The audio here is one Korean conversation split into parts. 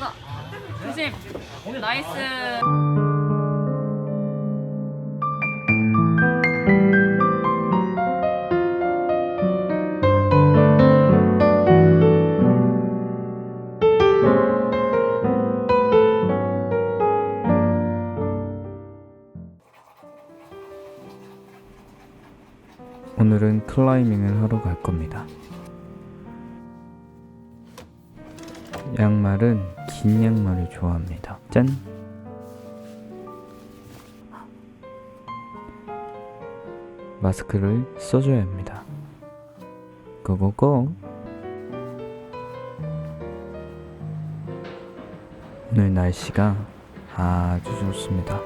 가자. 조심. 나이스. 오늘은 클라이밍을 하러 갈 겁니다. 양말은 긴 양말을 좋아합니다. 짠! 마스크를 써줘야 합니다. 고고고! 오늘 날씨가 아주 좋습니다.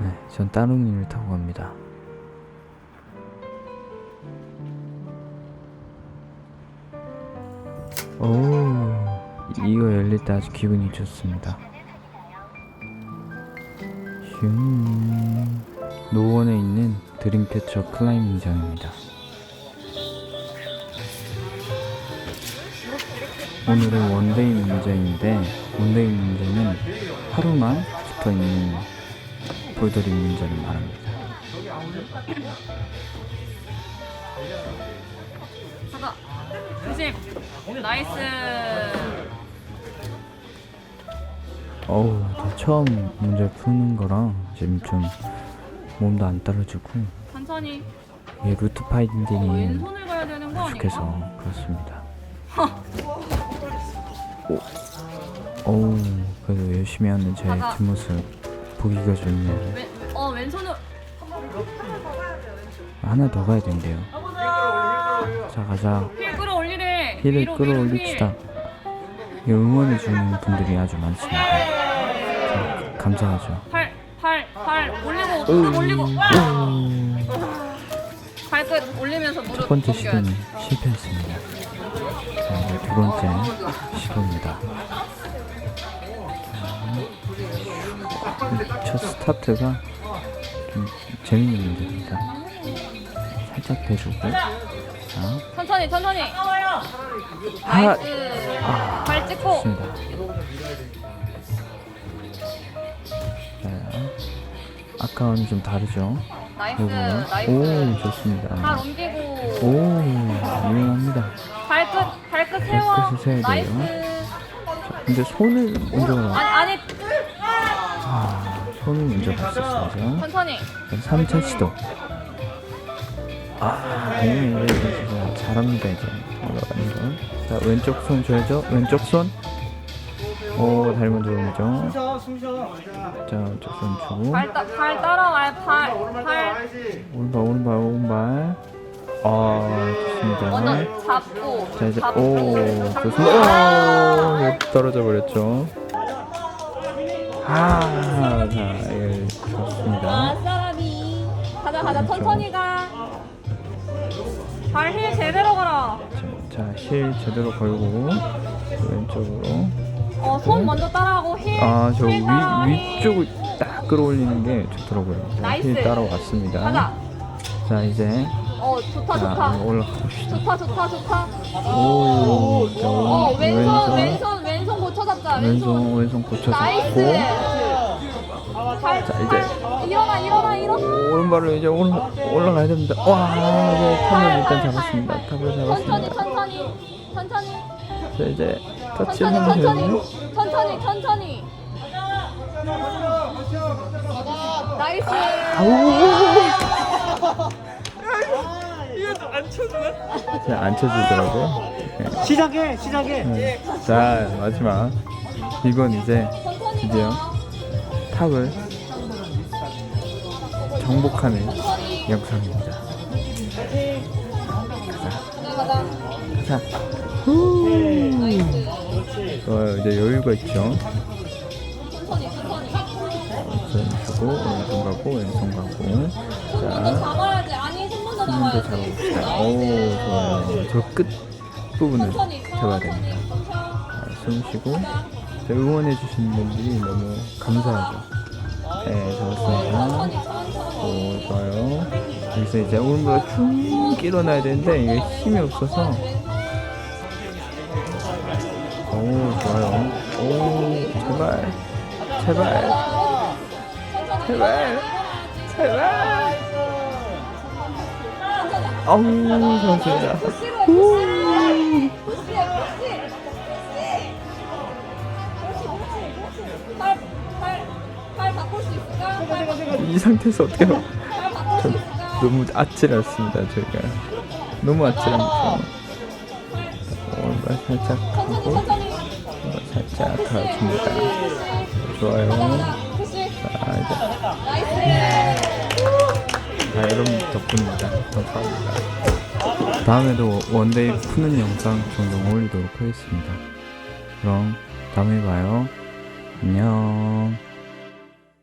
네, 전 따릉이를 타고 갑니다. 오, 이거 열릴 때 아주 기분이 좋습니다. 슝, 노원에 있는 드림캐쳐 클라이밍장입니다. 오늘은 원데이 문제인데 원데이 문제는 하루만 붙어 있는 볼더링 문제를 말합니다. 가자. 조심. 나이스. 어우, 저 처음 문제 푸는 거랑 지금 좀 몸도 안 따라주고 천천히. 이 루트 어, 파인딩이 왼손을 가야 되는 거 부족해서 아닌가? 그렇습니다. 오, 어우, 그래도 열심히 하는 제 가자. 뒷모습 보기가 좋네요. 왼, 왼- 어 왼손을 하나 더 가야 된대요. 자, 가자. 힐 끌어올리래. 힐을 위로, 위로 끌어올립시다. 이 응원해 주는 분들이 아주 많습니다. 자, 감사하죠. 힐. 팔, 팔, 팔 올리고 무릎 올리고 발끝 올리면서 무릎 첫 번째. 시도는 실패했습니다. 자, 이제 두 번째 시도입니다. 자, 첫 스타트가 좀 재밌는 문제입니다. 살짝 대주고, 자, 천천히 천천히. 하, 나이스. 아, 발 찍고. 좋습니다. 자, 아까와는 좀 다르죠? 나이스. 요거, 나이스. 오, 좋습니다. 발 옮기고. 오, 유용합니다. 발끝 발끝 세워. 발끝을 세워야 나이스. 돼요. 근데 손을 먼저 가. 아니 아니 아, 손을 먼저 갔었어야죠. 천천히. 3차 시도. 아, 네, 이제 진짜 잘합니다, 이제. 올라가는 거. 자, 왼쪽 손 줘야죠. 왼쪽 손. 오. 숨쉬어 숨쉬어 자, 왼쪽 손 주고. 발, 따, 발 따라와요. 팔. 팔. 알지 오른발, 오른발, 오른발. 아, 좋습니다. 먼저 잡고. 자, 이제, 잡고. 오. 좋습니다. 오, 떨어져 버렸죠. 아, 자, 예, 좋습니다. 사람이. 가자 가자. 천천히 가. 발힐 제대로 걸어. 자, 자, 실 제대로 걸고 왼쪽으로. 어 손 먼저 따라하고 힐. 아, 저힐 위, 따라하기. 위쪽을 딱 끌어올리는 게 좋더라고요. 자, 나이스. 힐 따라왔습니다. 가자. 자, 이제 어 좋다 자, 좋다. 올라가 봅시다. 좋다 좋다 좋다. 오, 자, 어 왼- 왼손 왼손 왼손 고쳐 잡자. 왼손. 왼손, 왼손 고쳐 나이스. 자, 이제. 발. 일어나 일어나 일어나. 오른발로 이제 올라, 올라가야 됩니다. 와, 네, 탑을 일단 잡았습니다. 탑을 천천히 잡았습니다. 천천히 천천히 자, 이제 터치를 천천히 하면 천천히 천천히 천천히 나이스 자, 안 쳐주더라고요. 네. 시작해 시작해 네. 자, 마지막. 이건 이제 천천히 드디어 가. 탑을 정복하는 영상입니다. 가자 가자 자, 나이스 좋아요. 이제 여유가 있죠. 왼손 왼손 가고, 왼손 가고. 자, 손도 잡아봅시다. 오, 좋아요. 저 끝 부분을 잡아야 됩니다. 자, 숨 쉬고. 자, 응원해주시는 분들이 너무 감사하죠. 네, 잡았습니다. 좋아요. 여기서 이제 오른발 쭉 일어나야 되는데 이게 힘이 없어서. 오 좋아요. 오 제발 제발. 제발 제발. 아우 좋았습니다 이 상태에서 어떻게 있을까? 너무 아찔했습니다 저희가 너무 아찔합니다 오른발 살짝 천천히 하고 살짝 가줍니다 좋아요 자 이제 아, 여러분 덕분입니다. 감사합니다. 다음에도 원데이 푸는 영상 종종 올리도록 하겠습니다. 그럼 다음에 봐요. 안녕.